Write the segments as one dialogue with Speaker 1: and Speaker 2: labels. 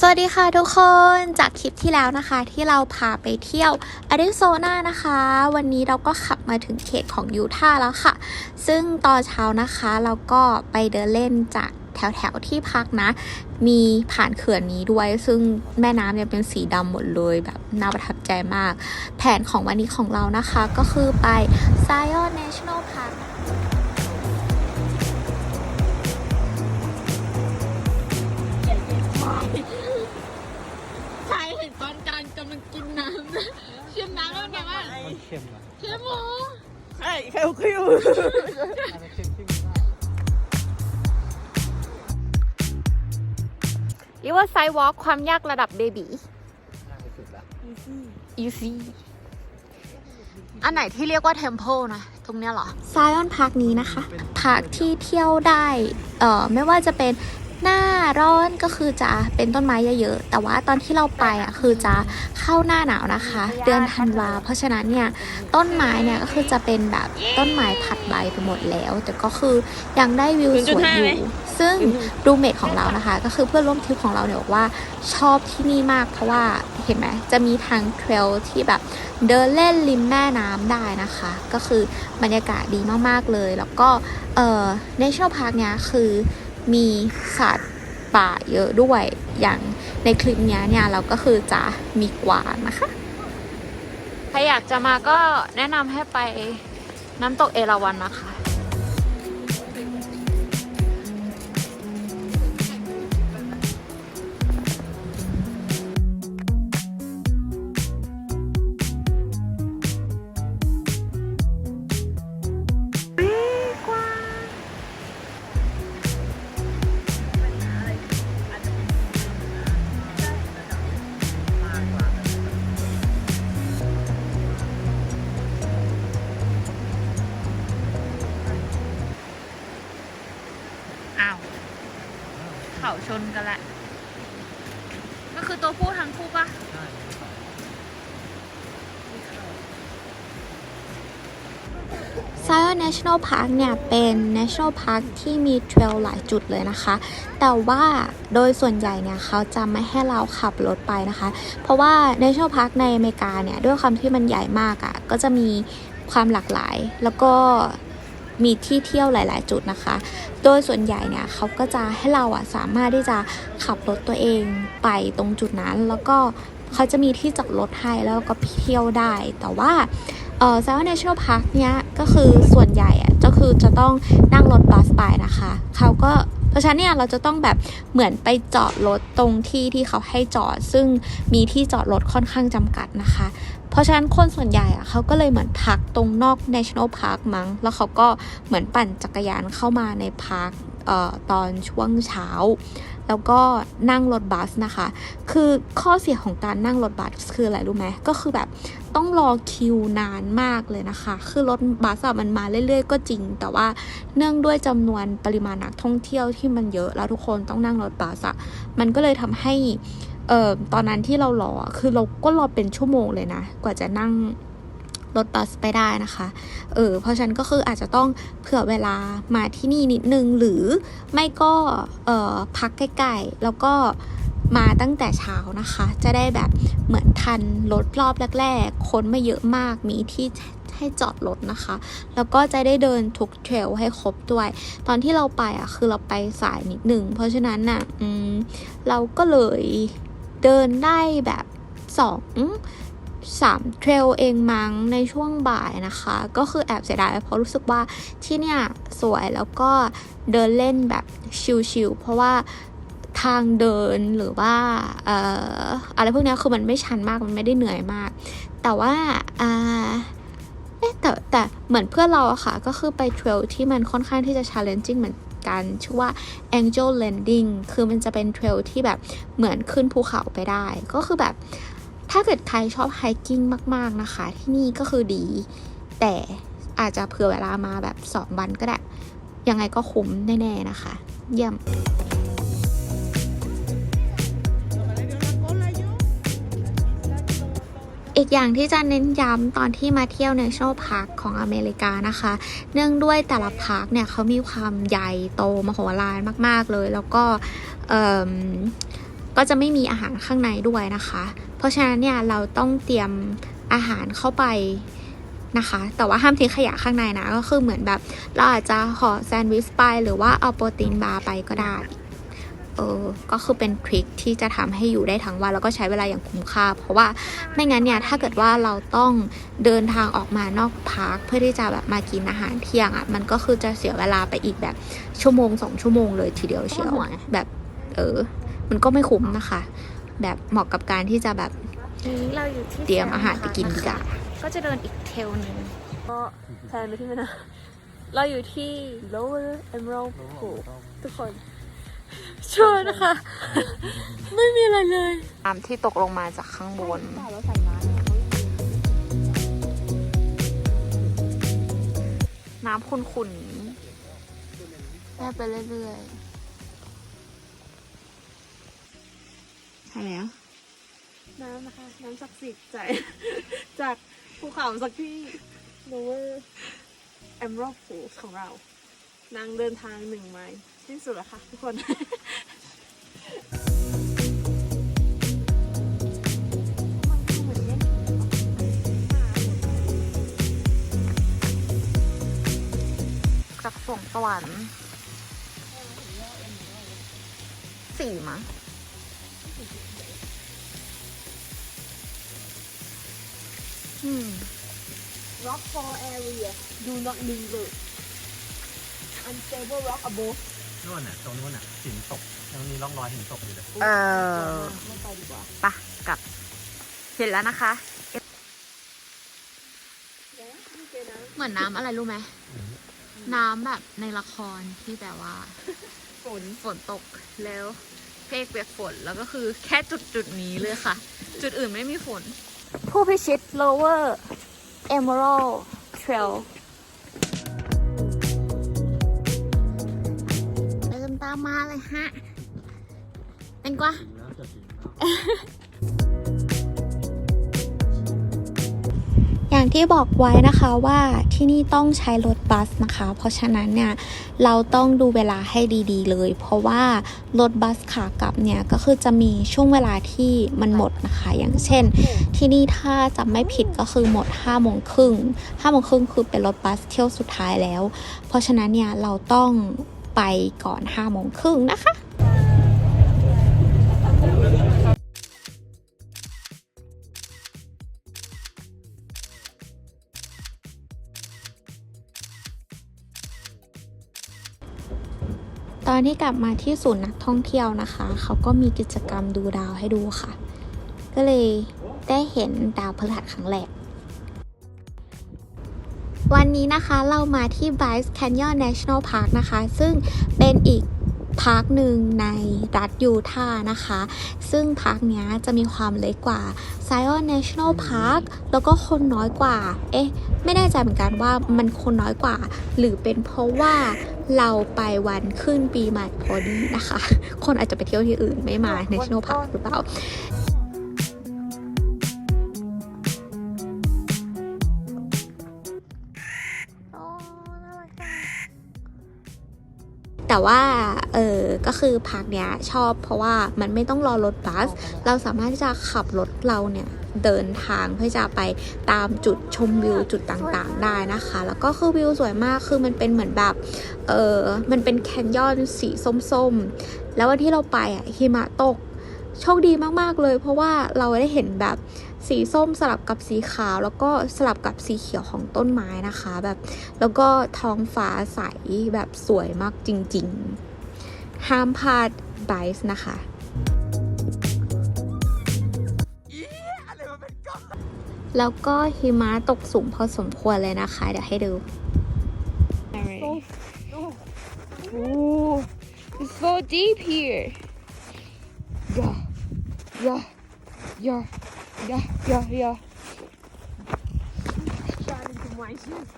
Speaker 1: สวัสดีค่ะทุกคนจากคลิปที่แล้วนะคะที่เราพาไปเที่ยวอาริโซนานะคะ วันนี้เราก็ขับมาถึงเขตของยูทาห์แล้วค่ะ ซึ่งตอนเช้านะคะเราก็ไปเดินเล่นจากแถวแถวๆที่พักนะ มีผ่านเขื่อนนี้ด้วย ซึ่งแม่น้ำเนี่ยเป็นสีดำหมดเลยแบบน่าประทับใจมาก แผนของวันนี้ของเรานะคะก็คือไป Zion National Park ชิมน้ำแล้วเป็นไงบ้าง
Speaker 2: มันเค็มอะ
Speaker 1: เค็มหรอ
Speaker 3: ใช่คิวคิว
Speaker 2: มันเค็มที่ไม่ได้
Speaker 1: เรียกว่าไซวอล์กความยากระดับเบบี
Speaker 2: น่าจะสุดละ
Speaker 1: easy อันไหนที่เรียกว่า Temple นะ ตรงเนี้ยเหรอไซออนพาร์คนี้นะคะพาร์คที่เที่ยวได้ เอ่อ ไม่ว่าจะเป็น หน้าร้อนก็คือจะเป็นต้นไม้เยอะๆ แต่ว่าตอนที่เราไปอะคือจะเข้าหน้าหนาวนะคะ เดือนธันวา เพราะฉะนั้นเนี่ยต้นไม้เนี่ยก็คือจะเป็นแบบต้นไม้ผัดใบไปหมดแล้ว แต่ก็คือยังได้วิวสวยอยู่ซึ่งรูเมทของเรานะคะ ก็คือเพื่อนร่วมทริปของเราเนี่ยบอกว่าชอบที่นี่มากเพราะว่าเห็นไหมจะมีทางเทรลที่แบบเดินเล่นริมแม่น้ำได้นะคะ ก็คือบรรยากาศดีมากๆเลย แล้วก็เอ่อ National Park เนี่ยคือ มีสัตว์ป่าเยอะด้วย อย่างในคลิปนี้เนี่ยเราก็คือจะมีกวางนะคะ ใครอยากจะมาก็แนะนำให้ไปน้ำตกเอราวัณนะคะ นกันแหละ ก็คือตัวผู้ทั้งคู่ปะ
Speaker 2: ใช่
Speaker 1: Zion National Park เนี่ย เป็น National Park ที่มีเทรลหลายจุดเลยนะคะ แต่ว่าโดยส่วนใหญ่เนี่ยเขาจะไม่ให้เราขับรถไปนะคะ เพราะว่า National Park ในอเมริกาเนี่ย ด้วยความที่มันใหญ่มากอะ่ะ ก็จะมีความหลากหลาย แล้วก็ มีที่เที่ยวหลาย ๆ จุดนะคะ โดยส่วนใหญ่เนี่ยเขาก็จะให้เราอะสามารถที่จะขับรถตัวเองไปตรงจุดนั้น แล้วก็เขาจะมีที่จอดรถให้แล้วก็เที่ยวได้ แต่ว่าเอ่อ Zion National Park เนี้ยก็คือส่วนใหญ่อะก็คือจะต้องนั่งรถบัสไปนะคะเขาก็เพราะฉะนั้นเนี่ยเราจะต้องแบบเหมือนไปจอดรถตรงที่ที่เขาให้จอด ซึ่งมีที่จอดรถค่อนข้างจำกัดนะคะ ราะฉะนั้นคนส่วนใหญ่อะเขาก็เลยเหมือนพักตรงนอก National Park มั้ง แล้วเขาก็เหมือนปั่นจักรยานเข้ามาในพาร์คเอ่อตอนช่วงเช้า แล้วก็นั่งรถบัสนะคะ คือข้อเสียของการนั่งรถบัสคืออะไรรู้ไหมก็คือแบบต้องรอคิวนานมากเลยนะคะ คือรถบัสมันมาเรื่อยๆ ก็จริง แต่ว่าเนื่องด้วยจำนวนปริมาณนักท่องเที่ยวที่มันเยอะ แล้วทุกคนต้องนั่งรถบัสมันก็เลยทำให้ เอ่อตอนนั้นที่เรารอคือเราก็รอเป็นชั่วโมงเลยนะ กว่าจะนั่งรถบัสไปได้นะคะ เออ เพราะฉันก็คืออาจจะต้องเผื่อเวลามาที่นี่นิดนึง หรือไม่ก็เอ่อพักใกล้ๆ แล้วก็มาตั้งแต่เช้านะคะ จะได้แบบเหมือนทันรถรอบแรกๆ คนไม่เยอะมาก มีที่ให้จอดรถนะคะ แล้วก็จะได้เดินทุกเทรลให้ครบด้วย ตอนที่เราไปอะ คือเราไปสายนิดหนึ่ง เพราะฉะนั้นน่ะอืมเราก็เลย เดินได้แบบสองสามเทรลเองมั้งในช่วงบ่ายนะคะ ก็คือแอบเสียดายเพราะรู้สึกว่าที่เนี่ยสวยแล้วก็เดินเล่นแบบชิลๆเพราะว่าทางเดินหรือว่าอออะไรพวกเนี้ยคือมันไม่ชันมากมันไม่ได้เหนื่อยมาก แต่ว่าอ่าเอ๊ะแต่แต่เหมือนเพื่อนเราอะค่ะ ก็คือไปเทรลที่มันค่อนข้างที่จะ challenging เหมือน กันชื่อว่า Angel Landing คือมันจะเป็นเทรลที่แบบเหมือนขึ้นภูเขาไปได้ ก็คือแบบถ้าเกิดใครชอบไฮกิ้งมาก ๆ นะคะ ที่นี่ก็คือดี แต่อาจจะเผื่อเวลามาแบบ 2 วันก็ได้ ยังไงก็คุ้มแน่ ๆ นะคะ เยี่ยม อีกอย่างที่จะเน้นย้ำตอนที่มาเที่ยว National Park ของอเมริกานะคะ เนื่องด้วยแต่ละพาร์คเนี่ยเขามีความใหญ่โตมโหฬารมาก ๆ เลย แล้วก็เอิ่มก็จะไม่มีอาหารข้างในด้วยนะคะ เพราะฉะนั้นเนี่ยเราต้องเตรียมอาหารเข้าไปนะคะ แต่ว่าห้ามทิ้งขยะข้างในนะ ก็คือเหมือนแบบ เราอาจจะห่อแซนด์วิชไป หรือว่าเอาโปรตีนบาร์ไปก็ได้ เออก็คือเป็นทริคที่จะทำให้อยู่ได้ทั้งวันแล้วก็ใช้เวลาอย่างคุ้มค่า เพราะว่าไม่งั้นเนี่ยถ้าเกิดว่าเราต้องเดินทางออกมานอกพาร์คเพื่อที่จะแบบมากินอาหารเที่ยงอะ่ะมันก็คือจะเสียเวลาไปอีกแบบชั่วโมงสองชั่วโมงเลยทีเดียวเชียวแบบเออมันก็ไม่คุ้มนะคะ แบบเหมาะกับการที่จะแบบ
Speaker 4: นี้เราอยู่ที่
Speaker 1: เตรียมอาหารไปกินดีกว่า
Speaker 4: ก็จะเดินอีกเทลหนึ่ง
Speaker 3: ก็แทนไปที่ไหนนะเราอยู่ที่ Lower Emerald Pool ทุกคน เชิญนะคะ ไม่มีอะไรเลย
Speaker 1: น้ำที่ตกลงมาจากข้างบน
Speaker 3: เราใส่มาเนี่ยเขายังมี
Speaker 1: น้ำขุ่นๆแม่ไปเรื่อยๆใช่แล้ว
Speaker 3: น้ำนะคะ น้ำศักดิ์สิทธิ์จากจากภูเขาสักที่ Lower Emerald Pool ของเรา นางเดินทางหนึ่งไมล์สิ้นสุดแล้วค่ะทุกคนมันคือเหมือนแย่ง
Speaker 1: จากสวงสวรรค์สี่มั้งอืม
Speaker 3: Rock Fall Area Do not linger Unstable rock above
Speaker 2: นู่นน่ะตรงนู้นน่ะหินตกยังมีร่องรอยหินตกอยู่เลย
Speaker 1: เออ
Speaker 3: ไม่ไปดีกว่า
Speaker 1: ปะกลับ เห็นแล้วนะคะ เหมือนน้ำอะไรรู้ไหม น้ำแบบในละครที่แบบว่า
Speaker 3: ฝน
Speaker 1: ฝนตกแล้วเพกเปียกฝนแล้วก็คือแค่จุดจุดๆนี้เลยค่ะ จุดอื่นไม่มีฝน ผู้พิชิต lower emerald trail มาเลยฮะเป็นกว่า
Speaker 2: ถึงแล้วจะถึงแล้ว
Speaker 1: อย่างที่บอกไว้นะคะว่าที่นี่ต้องใช้รถบัสนะคะ เพราะฉะนั้นเนี่ยเราต้องดูเวลาให้ดีๆเลย เพราะว่ารถบัสขากลับเนี่ยก็คือจะมีช่วงเวลาที่มันหมดนะคะ อย่างเช่น ที่นี่ถ้าจำไม่ผิดก็คือหมด5้าโมงครึ่งห้าโมงครึ่งคือเป็นรถบัสเที่ยวสุดท้ายแล้ว เพราะฉะนั้นเนี่ยเราต้อง ไปก่อน5้าโมงครึ่งนะคะตอนที่กลับมาที่ศูนย์นักท่องเที่ยวนะคะ เขาก็มีกิจกรรมดูดาวให้ดูค่ะ ก็เลยได้เห็นดาวพฤหัสครั้งแรก วันนี้นะคะเรามาที่ Bryce Canyon National Park นะคะ ซึ่งเป็นอีกพาร์คหนึ่งในรัฐยูทาห์นะคะ ซึ่งพาร์คเนี้ยจะมีความเล็กกว่า Zion National Park แล้วก็คนน้อยกว่า เอ๊ะ ไม่แน่ใจเหมือนกันว่ามันคนน้อยกว่า หรือเป็นเพราะว่าเราไปวันขึ้นปีใหม่พอดีนะคะ คนอาจจะไปเที่ยวที่อื่นไม่มา National Park หรือเปล่า แต่ว่าเออก็คือพักเนี้ยชอบเพราะว่ามันไม่ต้องรอรถบัส เราสามารถที่จะขับรถเราเนี่ยเดินทางเพื่อจะไปตามจุดชมวิวจุดต่างๆได้นะคะ แล้วก็คือวิวสวยมากคือมันเป็นเหมือนแบบเออมันเป็นแคนยอนสีส้มๆ แล้ววันที่เราไปอะหิมะตกโชคดีมากๆเลย เพราะว่าเราได้เห็นแบบ สีส้มสลับกับสีขาว แล้วก็สลับกับสีเขียวของต้นไม้นะคะ แบบแล้วก็ท้องฟ้าใสแบบสวยมากจริงๆ ห้ามพลาดไบส์นะคะแล้วก็หิมะตกสูงพอสมควรเลยนะคะ เดี๋ยวให้ดู
Speaker 4: Ooh, it's so deep here. Yeah, yeah, yeah, yeah, yeah, yeah.
Speaker 3: Shot into my shoes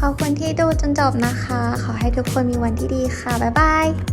Speaker 1: ขอบคุณที่ดูจนจบนะคะ ขอให้ทุกคนมีวันที่ดีค่ะ บ๊ายบาย